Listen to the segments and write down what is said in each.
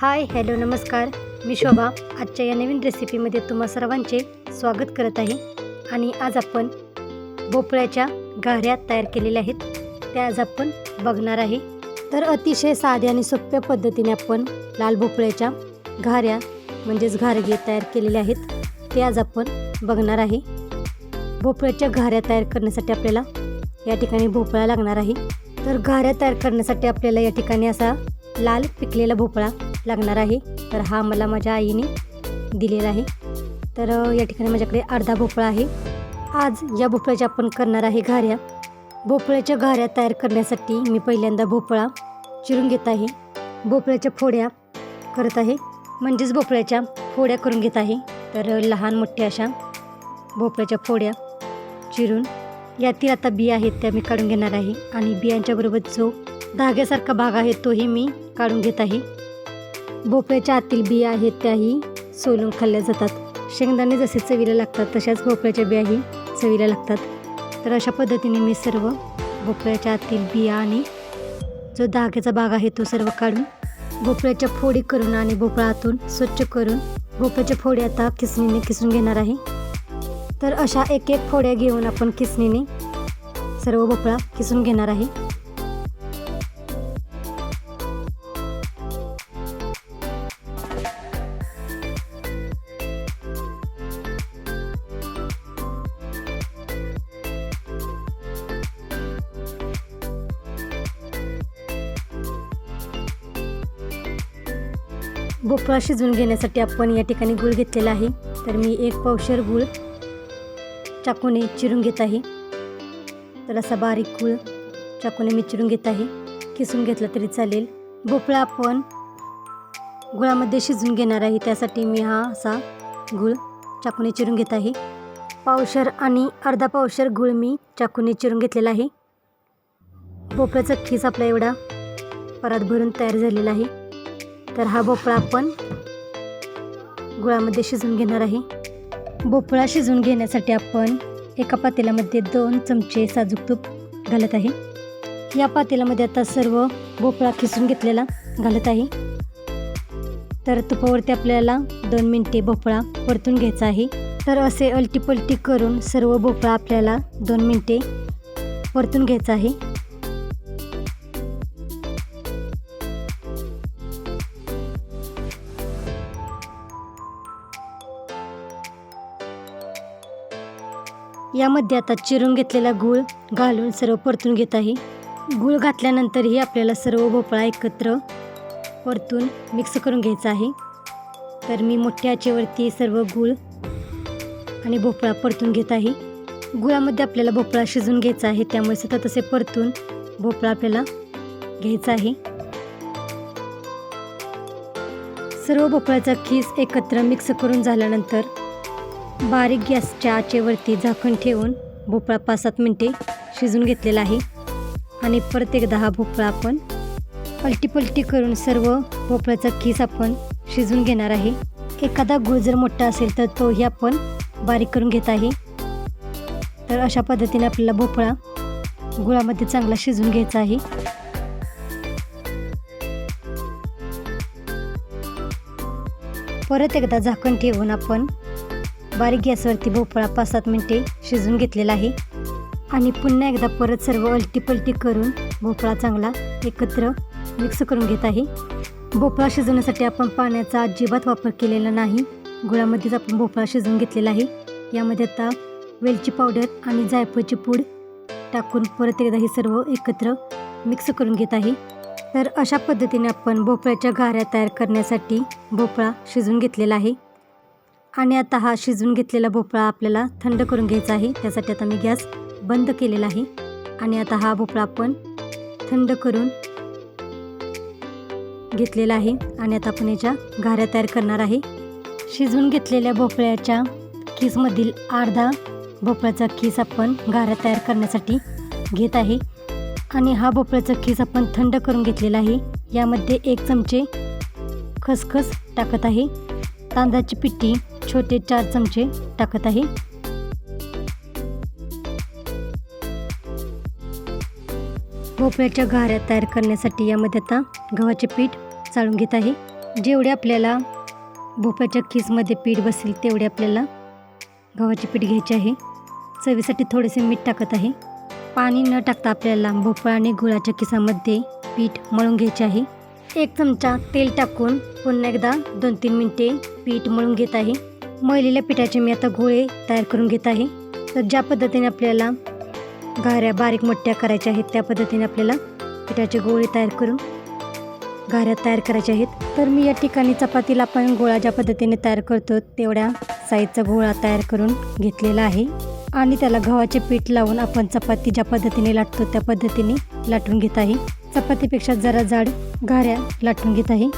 Hi hello नमस्कार. मी शोभा. आजच्या या नवीन रेसिपीमध्ये तुम्हा सर्वांचे स्वागत करत आहे. आणि आज आपण भोपळ्याच्या गाऱ्या तयार केलेल्या आहेत. त्या आज आपण बघणार आहे. तर अतिशय साध्या आणि सोप्या पद्धतीने आपण लाल भोपळ्याच्या घाऱ्या म्हणजेच घारगे तयार केलेले आहेत. ते आज आपण बघणार आहे. भोपळ्याच्या घाऱ्या तयार करण्यासाठी आपल्याला या ठिकाणी भोपळा लागणार आहे. तर घाऱ्या तयार करण्यासाठी आपल्याला या ठिकाणी असा लाल पिकलेला भोपळा लागणार आहे. तर हा मला माझ्या आईने दिलेला आहे. तर या ठिकाणी माझ्याकडे अर्धा भोपळा आहे. आज या भोपळ्याच्या आपण करणार आहे घाऱ्या भोपळ्याच्या घाऱ्या तयार करण्यासाठी मी पहिल्यांदा भोपळा चिरून घेत आहे. भोपळ्याच्या फोड्या करत आहे. म्हणजेच भोपळ्याच्या फोड्या करून घेत आहे. तर लहान मोठ्या अशा भोपळ्याच्या फोड्या चिरून यातील आता बिया आहेत त्या मी काढून घेणार आहे. आणि बियांच्याबरोबर जो धाग्यासारखा भाग आहे तोही मी काढून घेत आहे. भोपळ्याच्या आतील बिया आहेत त्याही सोलून खाल्ल्या जातात. शेंगदाणे जसे चवीला लागतात तशाच भोपळ्याच्या बियाही चवीला लागतात. तर अशा पद्धतीने मी सर्व भोपळ्याच्या आतील बिया आणि जो धाग्याचा भाग आहे तो सर्व काढून भोपळ्याच्या फोडी करून आणि भोपळातून स्वच्छ करून भोपळ्याच्या फोडी आता किसणीने किसून घेणार आहे. तर अशा एक एक फोड्या घेऊन आपण किसणीने सर्व भोपळा किसून घेणार आहे. भोपळा शिजवून घेण्यासाठी आपण या ठिकाणी गूळ घेतलेला आहे. तर मी एक पावशर गूळ चाकूने चिरून घेत आहे. तर असा बारीक गूळ चाकूने मी चिरून घेत आहे. किसून घेतला तरी चालेल. भोपळा आपण गुळामध्ये शिजवून घेणार आहे. त्यासाठी मी हा असा गूळ चाकूने चिरून घेत आहे. पावशर आणि अर्धा पावशर गूळ मी चाकूने चिरून घेतलेला आहे. भोपळ्याचा खीस आपला एवढा परात भरून तयार झालेला आहे. तर हा भोपळा आपण गुळामध्ये शिजून घेणार आहे. भोपळा शिजवून घेण्यासाठी आपण एका पातेल्यामध्ये दोन चमचे साजूक तूप घालत आहे. या पातेल्यामध्ये आता सर्व भोपळा खिसून घेतलेला घालत आहे. तर तुपावरती आपल्याला दोन मिनटे भोपळा परतून घ्यायचा आहे. तर असे अलटीपलटी करून सर्व भोपळा आपल्याला दोन मिनटे परतून घ्यायचा आहे. यामध्ये आता चिरून घेतलेला गूळ घालून सर्व परतून घेत आहे. गूळ घातल्यानंतरही आपल्याला सर्व भोपळा एकत्र परतून मिक्स करून घ्यायचा आहे. तर मी मोठ्या आचेवरती सर्व गूळ आणि भोपळा परतून घेत आहे. गुळामध्ये आपल्याला भोपळा शिजून घ्यायचा आहे त्यामुळे सतत असे परतून भोपळा आपल्याला घ्यायचा आहे. सर्व भोपळ्याचा खीस एकत्र मिक्स करून झाल्यानंतर बारीक गॅसच्या आचेवरती झाकण ठेवून भोपळा पाच सात मिनटे शिजून घेतलेला आहे. आणि परत एकदा हा भोपळा आपण पलटी करून सर्व भोपळ्याचा खीस आपण शिजून घेणार आहे. एखादा गुळ जर मोठा असेल तर तोही आपण बारीक करून घेत आहे. तर अशा पद्धतीने आपल्याला भोपळा गुळामध्ये चांगला शिजून घ्यायचा आहे. परत एकदा झाकण ठेवून आपण बारीक गॅसवरती भोपळा पाच सात मिनटे शिजून घेतलेला आहे. आणि पुन्हा एकदा परत सर्व अलटीपलटी करून भोपळा चांगला एकत्र मिक्स करून घेत आहे. भोपळा शिजवण्यासाठी आपण पाण्याचा अजिबात वापर केलेला नाही. गुळामध्येच आपण भोपळा शिजवून घेतलेला आहे. यामध्ये आता वेलची पावडर आणि जायफळची पूड टाकून परत एकदा हे सर्व एकत्र मिक्स करून घेत आहे. तर अशा पद्धतीने आपण भोपळ्याच्या घाऱ्या तयार करण्यासाठी भोपळा शिजवून घेतलेला आहे. आणि आता हा शिजून घेतलेला भोपळा आपल्याला थंड करून घ्यायचा आहे. त्यासाठी आता मी गॅस बंद केलेला आहे. आणि आता हा भोपळा आपण थंड करून घेतलेला आहे. आणि आता आपण याच्या घाऱ्या तयार करणार आहे. शिजवून घेतलेल्या भोपळ्याच्या खीसमधील अर्धा भोपळ्याचा खीस आपण घाऱ्या तयार करण्यासाठी घेत आहे. आणि हा भोपळ्याचा खीस आपण थंड करून घेतलेला आहे. यामध्ये एक चमचे खसखस टाकत आहे. तांदळाची पिठी छोटे चार चमचे टाकत आहे. भोपळ्याच्या घाऱ्या तयार करण्यासाठी यामध्ये आता गव्हाचे पीठ चाळून घेत आहे. जेवढे आपल्याला भोपळ्याच्या खीसमध्ये पीठ बसेल तेवढे आपल्याला गव्हाचे पीठ घ्यायचे आहे. चवीसाठी थोडेसे मीठ टाकत आहे. पाणी न टाकता आपल्याला भोपळा आणि गुळाच्या खिसामध्ये पीठ मळून घ्यायचे आहे. एक चमचा तेल टाकून पुन्हा एकदा दोन तीन मिनटे पीठ मळून घेत आहे. मळलेल्या पिठाचे मी आता गोळे तयार करून घेत आहे. तर ज्या पद्धतीने आपल्याला घाऱ्या बारीक मोठ्या करायच्या आहेत त्या पद्धतीने आपल्याला पिठाचे गोळे तयार करून घाऱ्या तयार करायच्या आहेत. तर मी या ठिकाणी चपातीला आपण गोळा ज्या पद्धतीने तयार करतो तेवढ्या साईजचा गोळा तयार करून घेतलेला आहे. आणि त्याला गव्हाचे पीठ लावून आपण चपाती ज्या पद्धतीने लाटतो त्या पद्धतीने लाटून घेत आहे. चपातीपेक्षा जरा जाड घाऱ्या लाटून घेत आहे.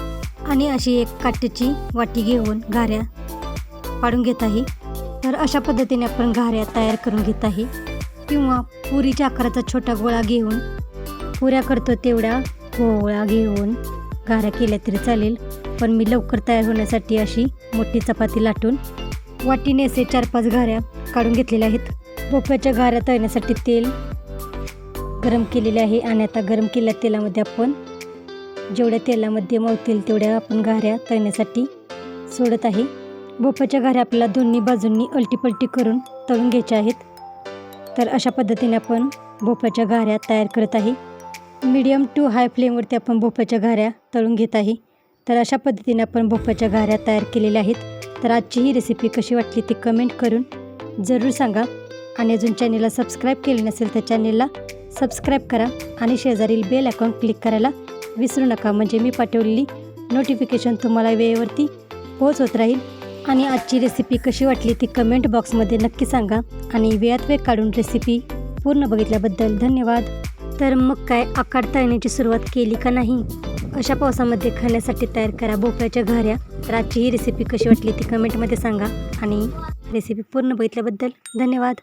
आणि अशी एक काट्याची वाटी घेऊन घाऱ्या पाडून घेत आहे. तर अशा पद्धतीने आपण घाऱ्या तयार करून घेत आहे. किंवा पुरीच्या आकाराचा छोटा गोळा घेऊन पुऱ्या करतो तेवढ्या गोळा घेऊन घाऱ्या केल्या तरी चालेल. पण मी लवकर तयार होण्यासाठी अशी मोठी चपाती लाटून वाटीने असे चार पाच घाऱ्या काढून घेतलेल्या आहेत. भोपळ्याच्या घाऱ्या तळण्यासाठी तेल गरम केलेले आहे आणि आता गरम केलेल्या तेलामध्ये आपण जेवढ्या तेलामध्ये मवतील तेवढ्या आपण घाऱ्या तळण्यासाठी सोडत आहे. भोपळ्याच्या घाऱ्या आपल्याला दोन्ही बाजूंनी अलटीपलटी करून तळून घ्यायच्या आहेत. तर अशा पद्धतीने आपण भोपळ्याच्या घाऱ्या तयार करत आहे. मीडियम टू हाय फ्लेमवरती आपण भोपळ्याच्या घाऱ्या तळून घेत आहे. तर अशा पद्धतीने आपण भोपळ्याच्या घाऱ्या तयार केलेल्या आहेत. तर आजची ही रेसिपी कशी वाटली ती कमेंट करून जरूर सांगा. आणि अजून चॅनेलला सबस्क्राईब केले नसेल तर चॅनेलला सबस्क्राईब करा. आणि शेजारील बेल अकाउंट क्लिक करायला विसरू नका. म्हणजे मी पाठवलेली नोटिफिकेशन तुम्हाला वेळेवरती पोहोच होत राहील. आणि आजची रेसिपी कशी वाटली ती कमेंट बॉक्समध्ये नक्की सांगा. आणि वेळात वेळ काढून रेसिपी पूर्ण बघितल्याबद्दल धन्यवाद. तर मग काय आकार तळण्याची सुरुवात केली का नाही? अशा पावसामध्ये खाण्यासाठी तयार करा भोपळ्याच्या घाऱ्या. तर आजची ही रेसिपी कशी वाटली ती कमेंटमध्ये सांगा. आणि रेसिपी पूर्ण बघितल्याबद्दल धन्यवाद.